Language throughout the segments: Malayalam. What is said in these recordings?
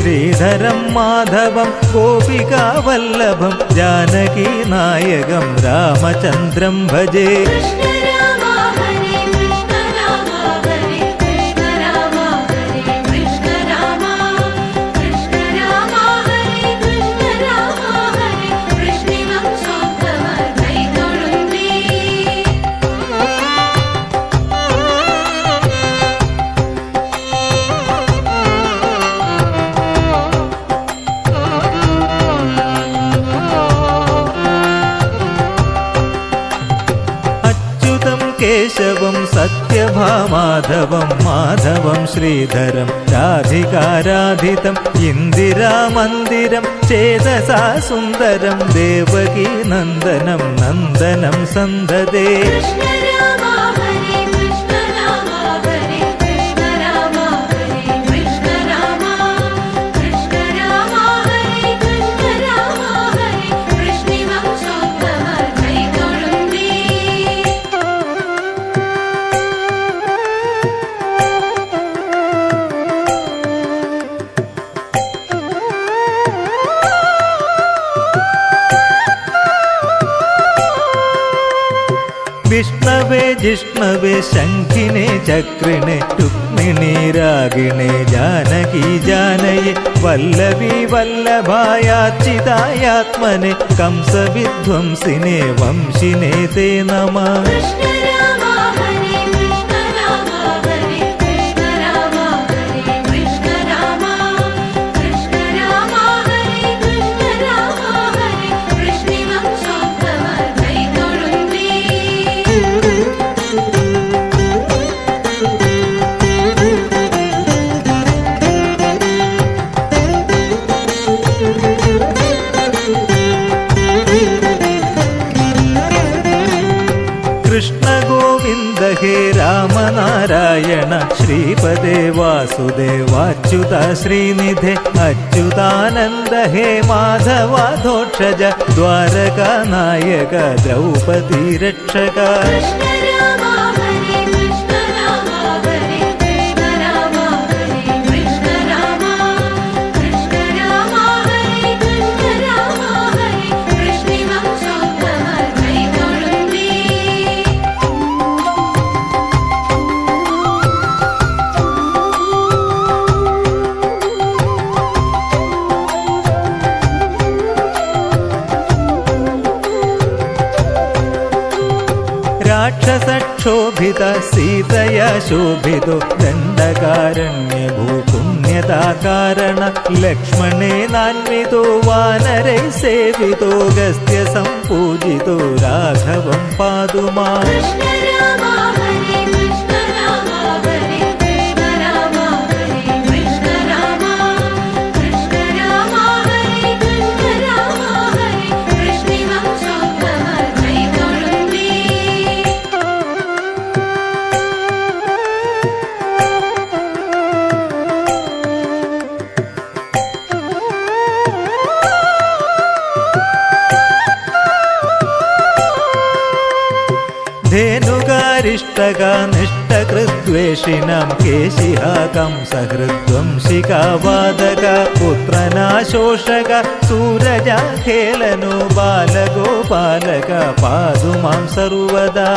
ശ്രീധരം മാധവം ഗോപികാവല്ലഭം ജാനകി നായകം രാമചന്ദ്രം ഭജേ. സത്യഭാമാധവം മാധവം ശ്രീധരം രാധികാരാധിതം ഇന്ദിരാമന്ദിരം ചേതസാ സുന്ദരം ദേവകീ നന്ദനം നന്ദനം സന്തതേ. ജിഷ്ണവേ ശംഖിനെ ചക്രിണെ രുക്മിണി രാഗിണെ ജാനകി ജാനയെ വല്ലവി വല്ലഭായാച്ചിതായാത്മനെ കംസവിധ്വംസിനെ വംശിനെ തേ നമ. രാമനാരായണ ശ്രീപദേ വാസുദേവാച്യുത ശ്രീനിധേ അച്യുതാനന്ദ ഹേ മാധവാധോക്ഷജ ദ്വാരകാനായക ദ്രൗപദി രക്ഷക. രാക്ഷസക്ഷോഭിത സീതയ ശോഭിതോ ദണ്ഡകാരണ്യ ഭൂപുണ്യതാകാരണ ലക്ഷ്മണേനാന്വിതോ വാനരൈ സേവിതോ ഗസ്ത്യ സംപൂജിതോ രാഘവം പാതുമാ നിഷ്ടകൃദ്വേഷിണം കേശിഹാകം സഹൃദ്വംശികാവാദക പുത്രനാശോഷക സൂരജാഖേലനോ ബാലഗോപാലക പാതുമാം സർവദാ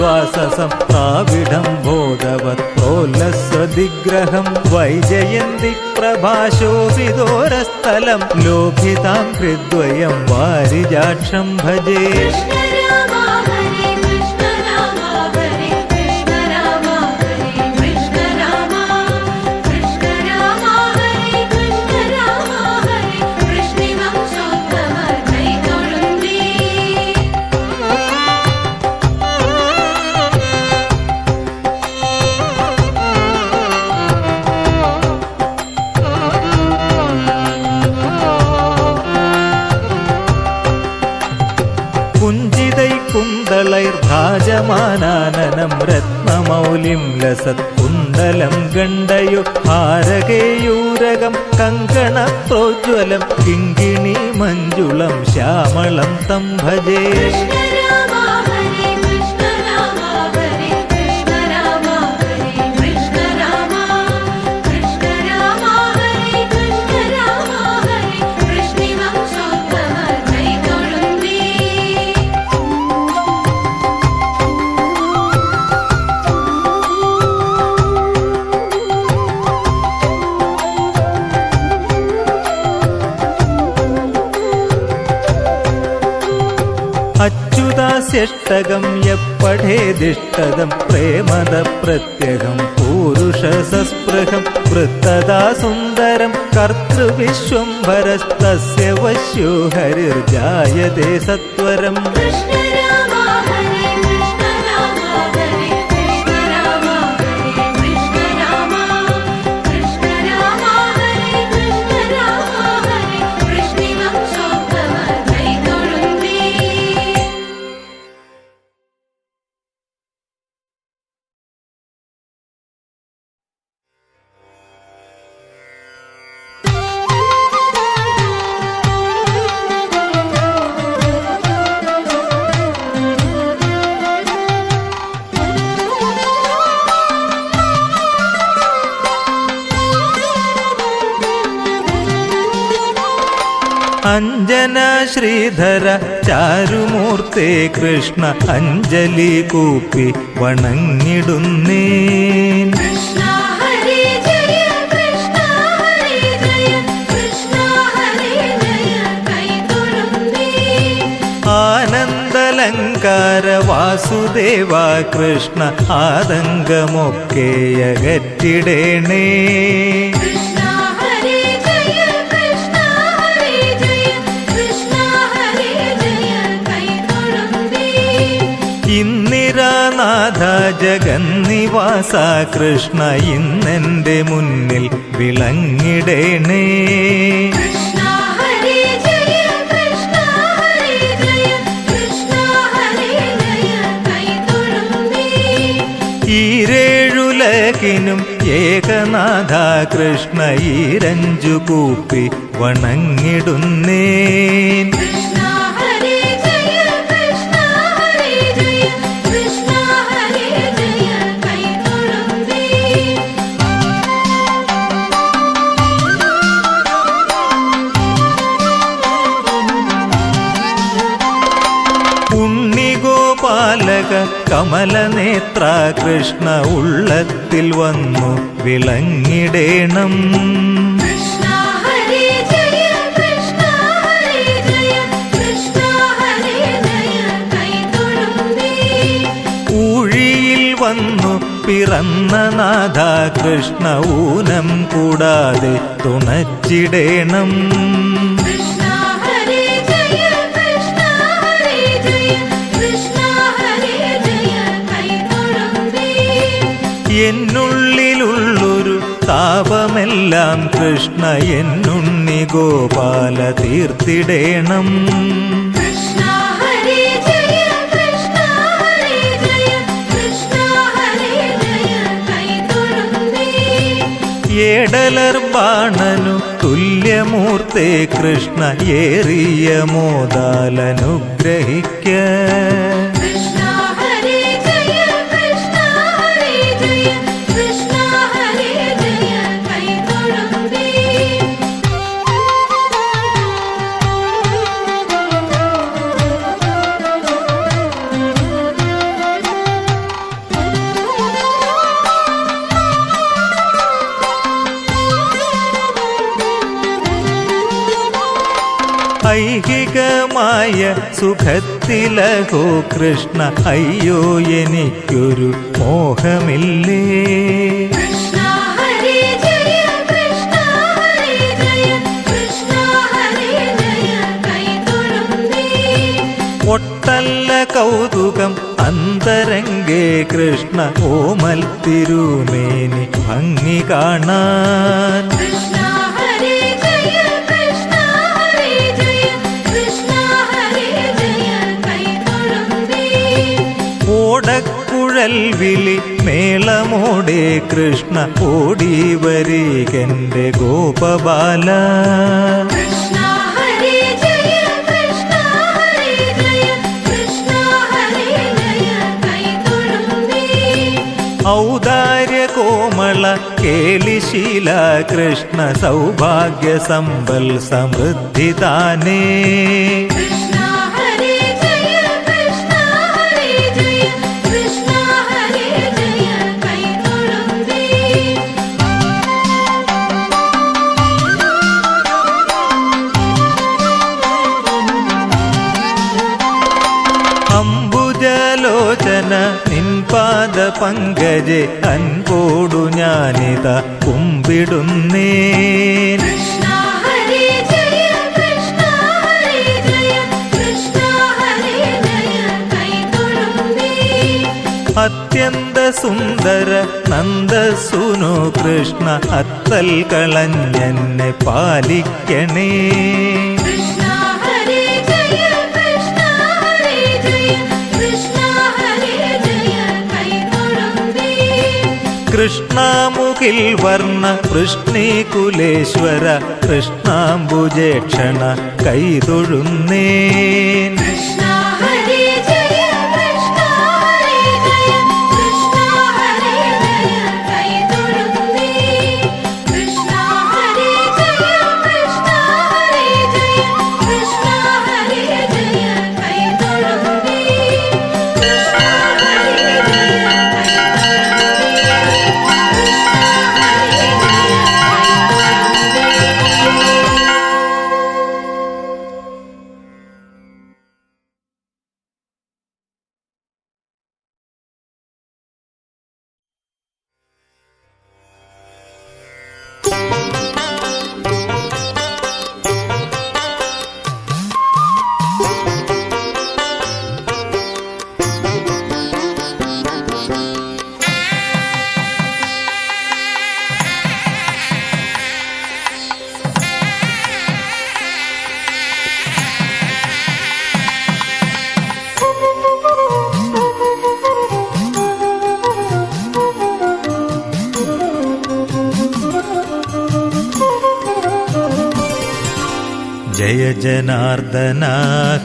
പ്രസ്ഫുരദ്വാസസം പ്രാവിഡം ബോധവത് പ്രോല്ലസ്വദിഗ്രഹം വൈജയന്തി പ്രഭാശോഭിതോരസ്ഥലം ലോഭിതാം ഹൃദ്വയം വാരിജാക്ഷം ഭജേ. കുന്തളൈർഭാജമാനാനനം രത്നമൗലിം ലസത് കുന്തലം ഗണ്ഡയോ ഹാരകേയൂരകം കങ്കണ പ്രോജ്വലം കിങ്കിണി മഞ്ജുളം ശ്യാമളം തം ഭജേ അച്യുതാസ്യഷ്ടകം യപ്പഠേദിഷ്ടതം പ്രേമദ പ്രത്യഹം പൂരുഷസസ്പൃഹം വൃത്തദാ സുന്ദരം കർത്തൃവിശ്വംഭരസ്തസ്യ വശ്യോ ഹരിർജായതേ സത്വരം. ചാരുമൂർത്തേ കൃഷ്ണ അഞ്ജലി കൂപ്പി വണങ്ങിടുന്നേ ആനന്ദലങ്കാര വാസുദേവ കൃഷ്ണ ആതങ്കമൊക്കെ അകറ്റിടേണേ. ഇന്ദിരാനാഥ ജഗന്നിവാസ കൃഷ്ണ ഇന്നെന്റെ മുന്നിൽ വിളങ്ങിടേണേ. ഈരേഴുലകിനും ഏകനാഥ കൃഷ്ണ ഈരഞ്ചു കൂപ്പി വണങ്ങിടുന്നേൻ. ഉണ്ണിഗോപാലക കമലനേത്ര കൃഷ്ണ ഉള്ളത്തിൽ വന്നു വിളങ്ങിടേണം. ഊഴിയിൽ വന്നു പിറന്ന നാഥ കൃഷ്ണ ഊനം കൂടാതെ തുണച്ചിടേണം. എന്നുള്ളിലുള്ളൊരു താപമെല്ലാം കൃഷ്ണ എന്നുണ്ണി ഗോപാല തീർത്തിടേണം. ഏടലർ ബാണനു തുല്യമൂർത്തെ കൃഷ്ണ ഏറിയ മോദാലനുഗ്രഹിക്ക ഐഹികമായ സുഖത്തിലഹോ കൃഷ്ണ അയ്യോ എനിക്കൊരു മോഹമില്ലേ? ഒട്ടല്ല കൗതുകം അന്തരംഗേ കൃഷ്ണ ഓമൽ തിരുമേനി ഭംഗി കാണാൻ. കുഴൽ വിളി മേളമോടെ കൃഷ്ണ ഓടി വരികന്റെ ഗോപബാല. ഔദാര്യ കോമള കേളിശീല കൃഷ്ണ സൗഭാഗ്യ സമ്പൽ സമൃദ്ധി താനേ. പങ്കജെ അൻപോടു ഞാനിത കുമ്പിടുന്നേ അത്യന്ത സുന്ദര നന്ദസുനു കൃഷ്ണ അത്തൽ കളഞ്ഞെന്നെ പാലിക്കണേ. കൃഷ്ണമുഖിൽ വർണ വൃഷ്ണികുലേശ്വര കൃഷ്ണാംബുജേക്ഷണ കൈതൊഴുന്നേൻ.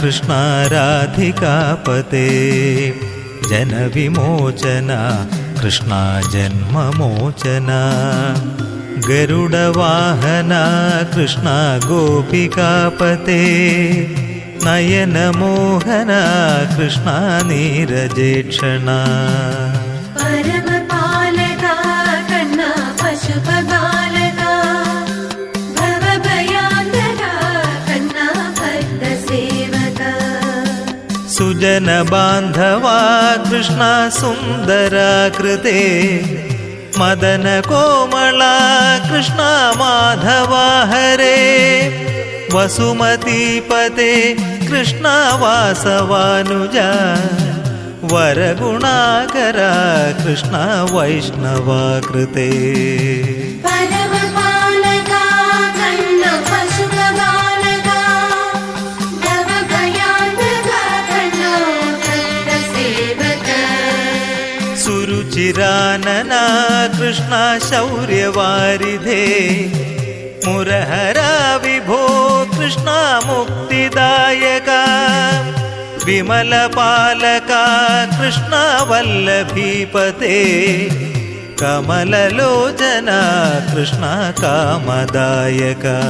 कृष्णाराधिकापते जनविमोचना कृष्णा जन्ममोचना। गरुडवाहना कृष्णा गोपिकापते नयनमोहना कृष्णा नीरजेक्षणा। സുജന ബാന്ധവാ കൃഷ്ണ സുന്ദരാകൃതേ മദന കോമള കൃഷ്ണ മാധവ ഹരേ വസുമതീപതേ കൃഷ്ണ വാസവാനുജ വരഗുണാകര കൃഷ്ണ വൈഷ്ണവാകൃതേ चिरानना कृष्णा शौर्यवारिधे। मुरहरा विभो कृष्णा मुक्तिदायका। विमलपालका कृष्णा वल्लभीपते। कमललोचना कृष्णा कामदायका।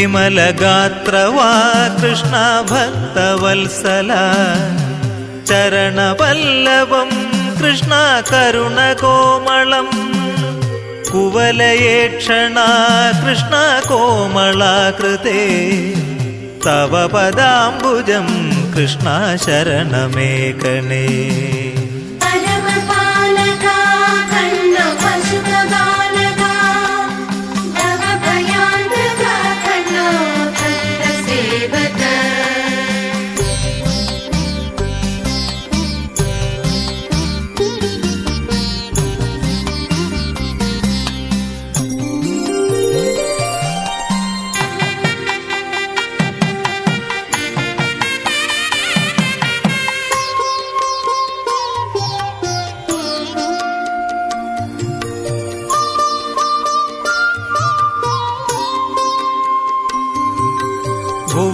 വിമലഗാത്രവാ കൃഷ്ണ ഭക്തവത്സല ചരണവല്ലവം കൃഷ്ണ കരുണകോമളം കുവലയേക്ഷണ കൃഷ്ണ കോമളാകൃതേ തവ പദാംബുജം കൃഷ്ണ ശരണമേകണേ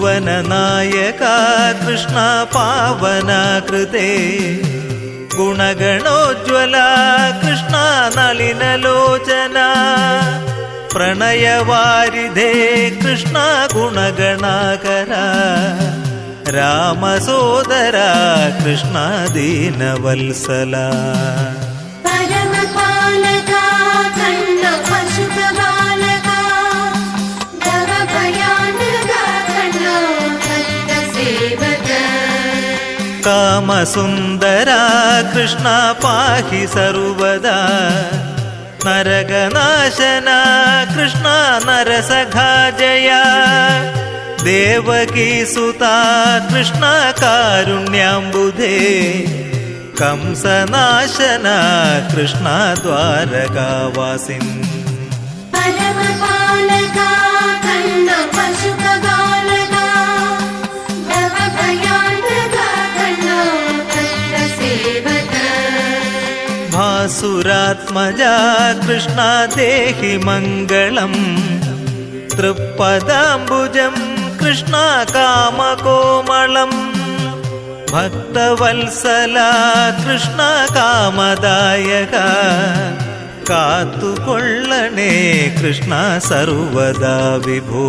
ഭുവനനായക കൃഷ്ണ പാവനാകൃതേ ഗുണഗണോജ്വല കൃഷ്ണ നളിനലോചന. പ്രണയവാരിധേ കൃഷ്ണ ഗുണഗണാകര. രാമസോദര കൃഷ്ണ ദീനവത്സല. കാമസുന്ദര കൃഷ്ണ പാഹി സർവദാ. നരകനാശന കൃഷ്ണ നരസഖാജയ ദേവകീസുത കൃഷ്ണ കാരുണ്യാംബുധേ. കംസനാശന കൃഷ്ണ ദ്വാരകാവാസിൻ. ഭാസുരാത്മജ കൃഷ്ണ ദേഹി മംഗളം തൃപ്പദാംബുജം കൃഷ്ണ കാമകോമളം ഭക്തവത്സല കൃഷ്ണ കാമദായക കാത്തുകൊള്ളണേ കൃഷ്ണ സർവദാ വിഭൂ